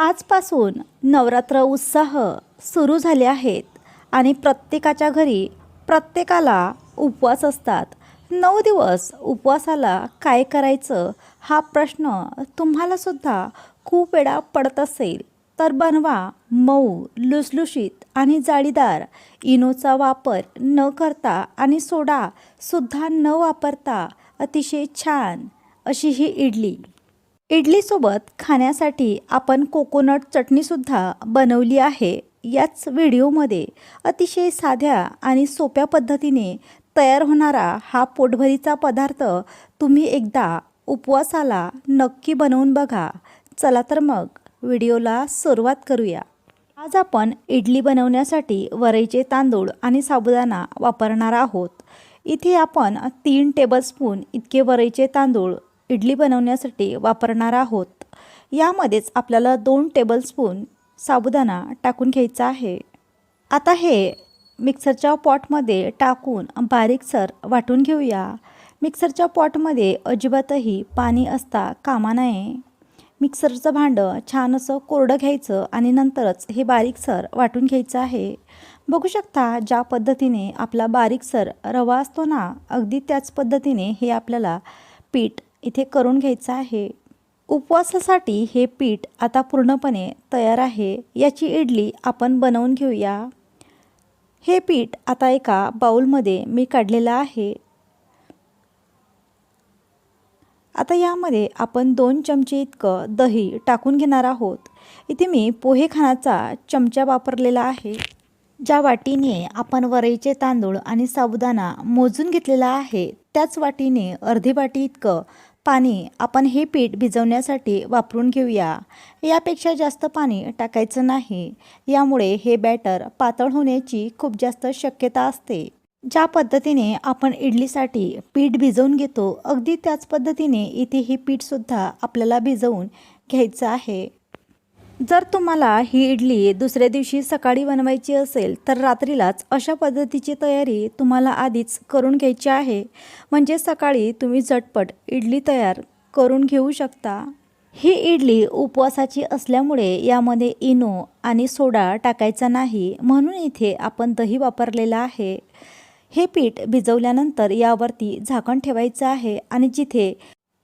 आजपासून नवरात्र उत्साह सुरू झाले आहेत आणि प्रत्येकाच्या घरी प्रत्येकाला उपवास असतात. नऊ दिवस उपवासाला काय करायचं हा प्रश्न तुम्हालासुद्धा खूप वेळा पडत असेल. तर बनवा मऊ लुसलुशीत आणि जाळीदार इनोचा वापर न करता आणि सोडासुद्धा न वापरता अतिशय छान अशी ही इडली. इडलीसोबत खाण्यासाठी आपण कोकोनट चटणीसुद्धा बनवली आहे. याच व्हिडिओमध्ये अतिशय साध्या आणि सोप्या पद्धतीने तयार होणारा हा पोटभरीचा पदार्थ तुम्ही एकदा उपवासाला नक्की बनवून बघा. चला तर मग व्हिडिओला सुरुवात करूया. आज आपण इडली बनवण्यासाठी वरईचे तांदूळ आणि साबुदाणा वापरणार आहोत. इथे आपण तीन टेबलस्पून इतके वरईचे तांदूळ इडली बनवण्यासाठी वापरणार आहोत. यामध्येच आपल्याला दोन टेबलस्पून साबुदाणा टाकून घ्यायचा आहे. आता हे मिक्सरच्या पॉटमध्ये टाकून बारीकसर वाटून घेऊया. मिक्सरच्या पॉटमध्ये अजिबातही पाणी असता कामा नये. मिक्सरचं भांडं छान असं कोरडं घ्यायचं आणि नंतरच हे बारीकसर वाटून घ्यायचं आहे. बघू शकता ज्या पद्धतीने आपला बारीकसर रवा असतो ना अगदी त्याच पद्धतीने हे आपल्याला पीठ इथे करून घ्यायचं आहे. उपवासासाठी हे पीठ आता पूर्णपणे तयार आहे. याची इडली आपण बनवून घेऊया. हे पीठ आता एका बाऊलमध्ये मी काढलेलं आहे. आता यामध्ये आपण दोन चमचे इतकं दही टाकून घेणार आहोत. इथे मी पोहे खाण्याचा चमचा वापरलेला आहे. ज्या वाटीने आपण वरईचे तांदूळ आणि साबुदाणा मोजून घेतलेला आहे त्याच वाटीने अर्धी वाटी इतकं पाणी आपण हे पीठ भिजवण्यासाठी वापरून घेऊया. यापेक्षा जास्त पाणी टाकायचं नाही. यामुळे हे बॅटर पातळ होण्याची खूप जास्त शक्यता असते. ज्या पद्धतीने आपण इडलीसाठी पीठ भिजवून घेतो अगदी त्याच पद्धतीने इथे हे पीठसुद्धा आपल्याला भिजवून घ्यायचं आहे. जर तुम्हाला ही इडली दुसऱ्या दिवशी सकाळी बनवायची असेल तर रात्रीलाच अशा पद्धतीची तयारी तुम्हाला आधीच करून घ्यायची आहे. म्हणजे सकाळी तुम्ही झटपट इडली तयार करून घेऊ शकता. ही इडली उपवासाची असल्यामुळे यामध्ये इनो आणि सोडा टाकायचा नाही म्हणून इथे आपण दही वापरलेलं आहे. हे पीठ भिजवल्यानंतर यावरती झाकण ठेवायचं आहे आणि जिथे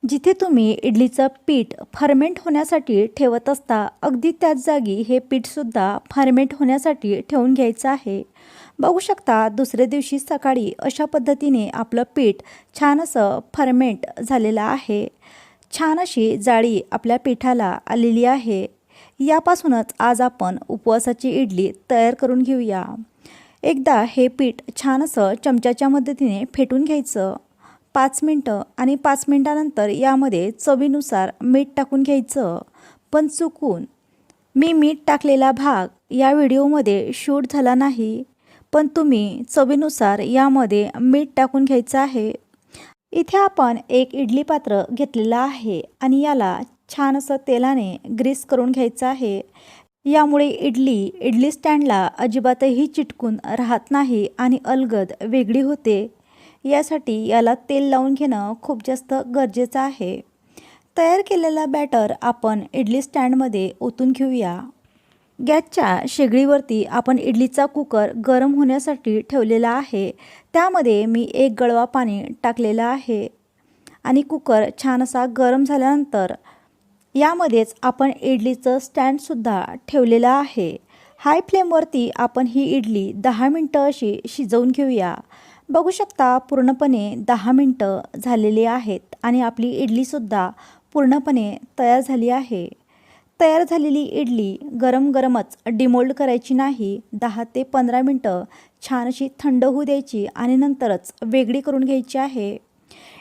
जिथे तुम्ही इडलीचं पीठ फर्मेंट होण्यासाठी ठेवत असता अगदी त्याच जागी हे पीठसुद्धा फर्मेंट होण्यासाठी ठेवून घ्यायचं आहे. बघू शकता दुसऱ्या दिवशी सकाळी अशा पद्धतीने आपलं पीठ छान असं फर्मेंट झालेलं आहे. छान अशी जाळी आपल्या पिठाला आलेली आहे. यापासूनच आज आपण उपवासाची इडली तयार करून घेऊया. एकदा हे पीठ छान असं चमच्याच्या मदतीने फेटून घ्यायचं. पाच मिनटं आणि पाच मिनटानंतर यामध्ये चवीनुसार मीठ टाकून घ्यायचं. पण चुकून. मी मीठ टाकलेला भाग या व्हिडिओमध्ये शूट झाला नाही. पण तुम्ही चवीनुसार यामध्ये मीठ टाकून घ्यायचं आहे. इथे आपण एक इडली पात्र घेतलेलं आहे आणि याला छान असं तेलाने ग्रीस करून घ्यायचं आहे. यामुळे इडली इडली स्टँडला अजिबातही चिटकून राहत नाही आणि अलगद वेगळी होते. यासाठी याला तेल लावून घेणं खूप जास्त गरजेचं आहे. तयार केलेला बॅटर आपण इडली स्टँडमध्ये ओतून घेऊया. गॅसच्या शेगडीवरती आपण इडलीचा कुकर गरम होण्यासाठी ठेवलेला आहे. त्यामध्ये मी एक गळवा पाणी टाकलेलं आहे. आणि कुकर छान असा गरम झाल्यानंतर यामध्येच आपण इडलीचं स्टँडसुद्धा ठेवलेलं आहे. हाय फ्लेमवरती आपण ही इडली दहा मिनटं अशी शिजवून घेऊया. बघू शकता पूर्णपणे दहा मिनटं झालेली आहेत आणि आपली इडलीसुद्धा पूर्णपणे तयार झाली आहे. तयार झालेली इडली गरम गरमच डिमोल्ड करायची नाही. दहा ते पंधरा मिनटं छान अशी थंड होऊ द्यायची आणि नंतरच वेगळी करून घ्यायची आहे.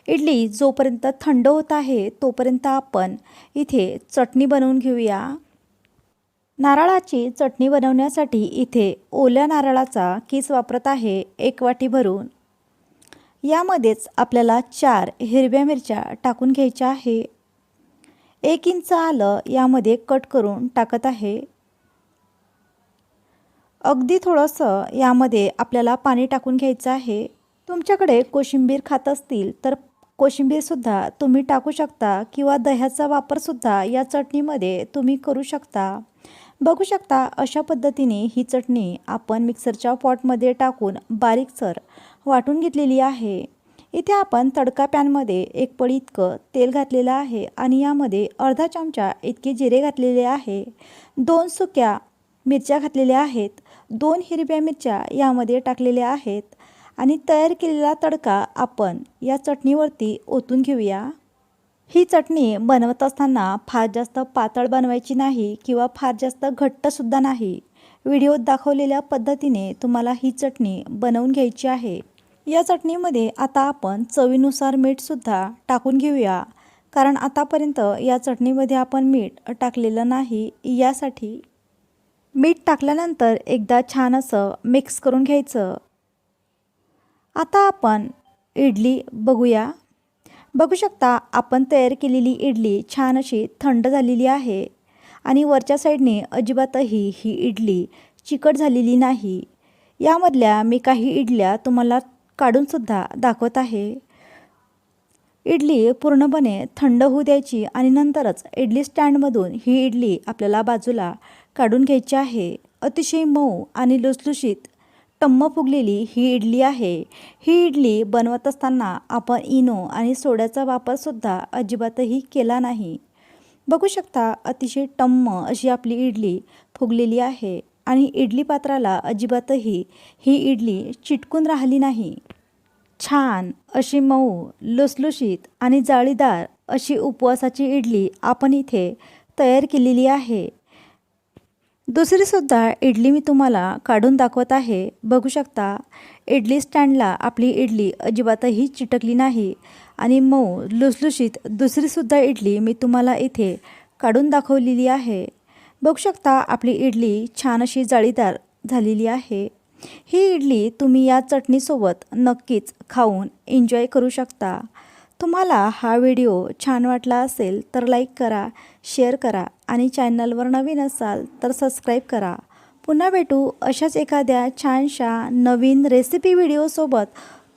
इडली जोपर्यंत थंड होत आहे तोपर्यंत आपण इथे चटणी बनवून घेऊया. नारळाची चटणी बनवण्यासाठी इथे ओल्या नारळाचा किस वापरत आहे? एक वाटी भरून. यामध्येच आपल्याला चार हिरव्या मिरच्या टाकून घ्यायच्या आहे. एक इंच आलं यामध्ये कट करून टाकत आहे. अगदी थोडंसं यामध्ये आपल्याला पाणी टाकून घ्यायचं आहे. तुमच्याकडे कोशिंबीर खात असतील तर कोशिंबीरसुद्धा तुम्ही टाकू शकता किंवा दह्याचा वापरसुद्धा या चटणीमध्ये तुम्ही करू शकता. बघू शकता अशा पद्धतीने ही चटणी आपण मिक्सरच्या पॉटमध्ये टाकून बारीकसर वाटून घेतलेली आहे. इथे आपण तडका पॅनमध्ये एक पळी इतकं तेल घातलेलं आहे आणि यामध्ये अर्धा चमचा इतके जिरे घातलेले आहे. दोन सुक्या मिरच्या घातलेल्या आहेत. दोन हिरव्या मिरच्या यामध्ये टाकलेल्या आहेत. आणि तयार केलेला तडका आपण या चटणीवरती ओतून घेऊया. ही चटणी बनवत असताना फार जास्त पातळ बनवायची नाही किंवा फार जास्त घट्टसुद्धा नाही. व्हिडिओत दाखवलेल्या पद्धतीने तुम्हाला ही चटणी बनवून घ्यायची आहे. या चटणीमध्ये आता आपण चवीनुसार मीठसुद्धा टाकून घेऊया. कारण आतापर्यंत या चटणीमध्ये आपण मीठ टाकलेलं नाही. यासाठी मीठ टाकल्यानंतर एकदा छान असं मिक्स करून घ्यायचं. आता आपण इडली बघूया. बघू शकता आपण तयार केलेली इडली छान अशी थंड झालेली आहे आणि वरच्या साईडने अजिबातही ही इडली चिकट झालेली नाही. यामधल्या मी काही इडल्या तुम्हाला काढूनसुद्धा दाखवत आहे. इडली पूर्णपणे थंड होऊ द्यायची आणि नंतरच इडली स्टँडमधून ही इडली आपल्याला बाजूला काढून घ्यायची आहे. अतिशय मऊ आणि लुसलुशीत टम्म फुगलेली ही इडली आहे. ही इडली बनवत असताना आपण इनो आणि सोड्याचा वापरसुद्धा अजिबातही केला नाही. बघू शकता अतिशय टम्म अशी आपली इडली फुगलेली आहे आणि इडली पात्राला अजिबातही ही इडली चिटकून राहिली नाही. छान अशी मऊ लुसलुशीत आणि जाळीदार अशी उपवासाची इडली आपण इथे तयार केलेली आहे. दुसरीसुद्धा इडली मी तुम्हाला काढून दाखवत आहे. बघू शकता इडली स्टँडला आपली इडली अजिबातही चिटकली नाही आणि मऊ लुसलुशीत दुसरीसुद्धा इडली मी तुम्हाला इथे काढून दाखवलेली आहे. बघू शकता आपली इडली छान अशी जाळीदार झालेली आहे. ही इडली तुम्ही या चटणीसोबत नक्कीच खाऊन एन्जॉय करू शकता. तुम्हाला हा व्हिडिओ छान वाटला असेल तर लाईक करा शेअर करा आणि चॅनलवर नवीन असाल तर सबस्क्राईब करा. पुन्हा भेटू अशाच एखाद्या छानशा नवीन रेसिपी व्हिडिओसोबत.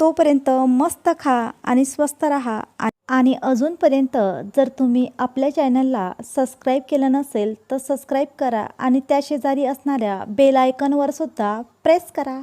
तोपर्यंत मस्त खा आणि स्वस्त राहा. आणि अजूनपर्यंत जर तुम्ही आपल्या चॅनलला सबस्क्राईब केलं नसेल तर सबस्क्राईब करा आणि त्या शेजारी असणाऱ्या बेल आयकनवरसुद्धा प्रेस करा.